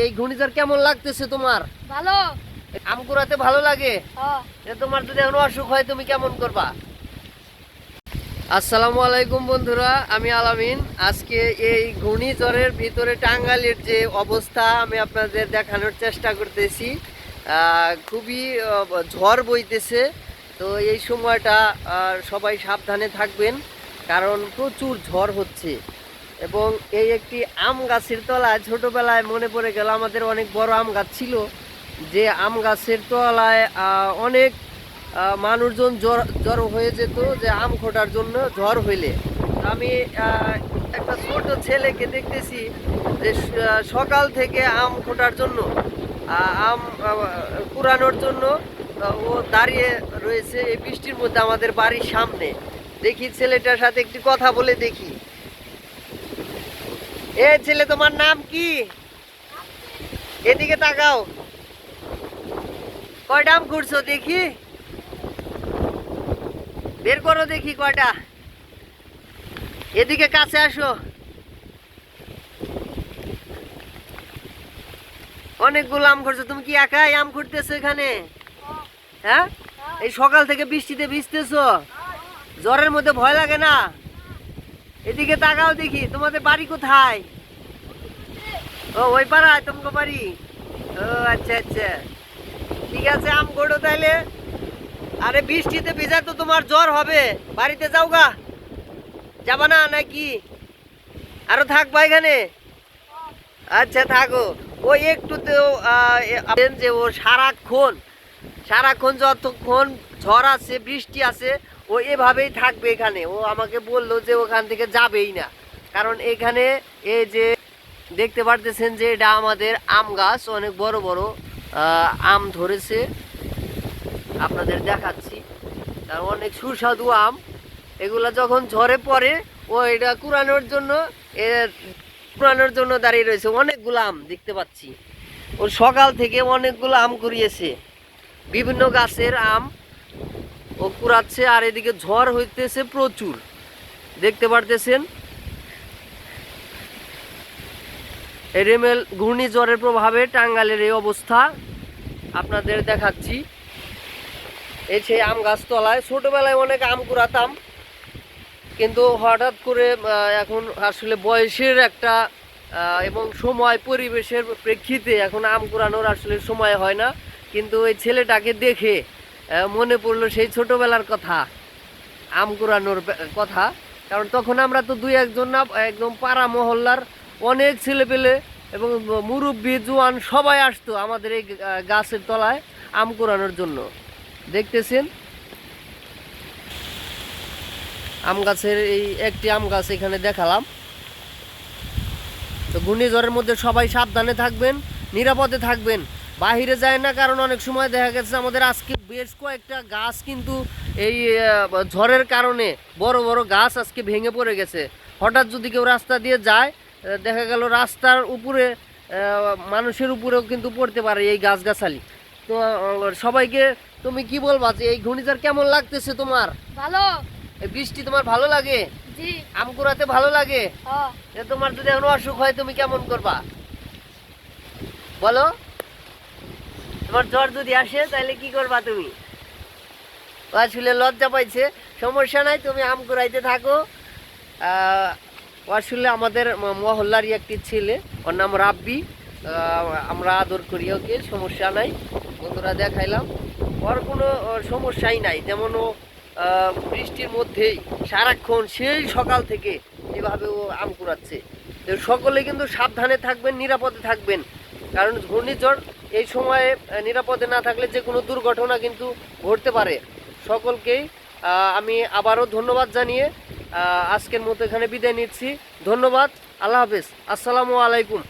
এই ঘূর্ণিঝড় কেমন লাগতেছে তোমার? ভালো। আম কুড়াতে ভালো লাগে? হ্যাঁ। তোমার যদি এখন অসুখ হয় তুমি কেমন করবা? আসসালামু আলাইকুম বন্ধুরা আমি আলামিন। আজকে এই ঘূর্ণিঝড়ের ভিতরে টাঙ্গাইলের যে অবস্থা আমি আপনাদের দেখানোর চেষ্টা করতেছি। আহ, খুবই ঝড় বইতেছে। তো এই সময়টা সবাই সাবধানে থাকবেন কারণ প্রচুর ঝড় হচ্ছে। এবং এই একটি আম গাছের তলায় ছোটবেলায় মনে পড়ে গেল, আমাদের অনেক বড় আম গাছ ছিল। যে আম গাছের তলায় অনেক মানুষজন জ্বর জড়ো হয়ে যেত যে আম খোটার জন্য ঝড় হইলে। আমি একটা ছোট ছেলেকে দেখতেছি যে সকাল থেকে আম খোটার জন্য আম কুড়ানোর জন্য ও দাঁড়িয়ে রয়েছে এই বৃষ্টির মধ্যে আমাদের বাড়ির সামনে। দেখি ছেলেটার সাথে একটি কথা বলে দেখি। এ ছেলে, তোমার নাম কি? এদিকে তাকাও। কয়টা আম ঘুরছো দেখি? বের করো দেখি কয়টা। এদিকে কাছে আসো। অনেকগুলো আম ঘুরছো তুমি কি একাই আম ঘুরতেছো এখানে? হ্যাঁ? এই সকাল থেকে বৃষ্টিতে ভিজতেছো? জ্বরের মধ্যে ভয় লাগে না? এদিকে তাকাও দেখি, তোমাদের বাড়ি কোথায়? ও, ওই পাড়ায়, তোমাকে বাড়ি। ও আচ্ছা আচ্ছা। ঠিক আছে, আম গোড়ো তাইলে। আরে, বৃষ্টিতে ভিজা তো তোমার জ্বর হবে। বাড়িতে যাও গা। যাবা না, নাকি? আরও থাকবা এখানে? আচ্ছা থাকো। ওই একটু তো যে ও সারাক্ষণ। সারাক্ষণ যতক্ষণ ঝড় আছে, বৃষ্টি আছে, ও এভাবেই থাকবে এখানে। ও আমাকে বলল যে ওখান থেকে যাবেই না। কারণ এখানে এই যে দেখতে পারতেছেন যে এটা আমাদের আম গাছ, অনেক বড় বড় আম ধরেছে। আপনাদের দেখাচ্ছি। তার অনেক সুস্বাদু আম। এগুলা যখন ঝরে পড়ে, ও এটা কুড়ানোর জন্য, এ কুড়ানোর জন্য দাঁড়িয়ে রয়েছে। অনেকগুলো আম দেখতে পাচ্ছি। ও সকাল থেকে অনেকগুলো আম কুড়িয়েছে। বিভিন্ন গাছের আম ও কুড়াচ্ছে, আর এদিকে ঝড় হইতেছে প্রচুর। দেখতে পারতেছেন? রেমেল ঘূর্ণিঝড়ের প্রভাবে টাঙ্গালের এই অবস্থা। আপনাদের দেখাচ্ছি। এই সেই আম গাছ তলায় ছোটবেলায় অনেক আম কুড়াতাম, কিন্তু হঠাৎ করে এখন আসলে বয়সের একটা এবং সময় পরিবেশের প্রেক্ষিতে এখন আম কুড়ানোর আসলে সময় হয় না। কিন্তু ওই ছেলেটাকে দেখে মনে পড়ল সেই ছোটবেলার কথা, আম কুড়ানোর কথা। কারণ তখন আমরা তো দুই একজন না, একদম পাড়া মহল্লার অনেক ছেলে পেলে এবং মুরব্বী, জোয়ান সবাই আসতো আমাদের এই গাছের তলায় আম কুড়ানোর জন্য। দেখতেছেন? আম গাছের এই একটি আম গাছ এখানে দেখালাম। তো ঘূর্ণিঝড়ের মধ্যে সবাই সাবধানে থাকবেন, নিরাপদে থাকবেন। বাহিরে যায় না কারণ অনেক সময় দেখা গেছে আমাদের আজকে বেশ কয়েকটা গাছ কিন্তু এই ঝড়ের কারণে বড় বড় গাছ আজকে ভেঙে পড়ে গেছে। হঠাৎ যদি কেউ রাস্তা দিয়ে যায় দেখা গেল রাস্তার উপরে মানুষের উপরেও কিন্তু পড়তে পারে এই গাছগাছালি। তো সবাইকে তুমি কি বলবা যে এই ঘূর্ণিঝড় কেমন লাগতেছে তোমার? ভালো। বৃষ্টি তোমার ভালো লাগে? আম কুড়াতে ভালো লাগে? তোমার যদি এখন অসুখ হয় তুমি কেমন করবা? বলো। তোমার জ্বর যদি আসে, তাহলে কি করবা তুমি? আসলে লজ্জা পাইছে। সমস্যা নাই, তুমি আম কুড়াইতে থাকো। আসলে আমাদের মহল্লারই একটি ছেলে, ওর নাম রাব্বি। আমরা আদর করি ওকে, সমস্যা নাই। বন্ধুরা দেখাইলাম। ওর কোনো সমস্যাই নাই, যেমন ও বৃষ্টির মধ্যেই সারাক্ষণ সেই সকাল থেকে এভাবে ও আম কুড়াচ্ছে। সকলে কিন্তু সাবধানে থাকবেন, নিরাপদে থাকবেন। কারণ ঘূর্ণিঝড় এই সময়ে নিরাপদে না থাকলে যে কোনো দুর্ঘটনা কিন্তু ঘটতে পারে। সকলকেই আমি আবারও ধন্যবাদ জানিয়ে আজকের মতো এখানে বিদায় নিচ্ছি। ধন্যবাদ, আল্লাহ হাফেজ। আসসালামু আলাইকুম।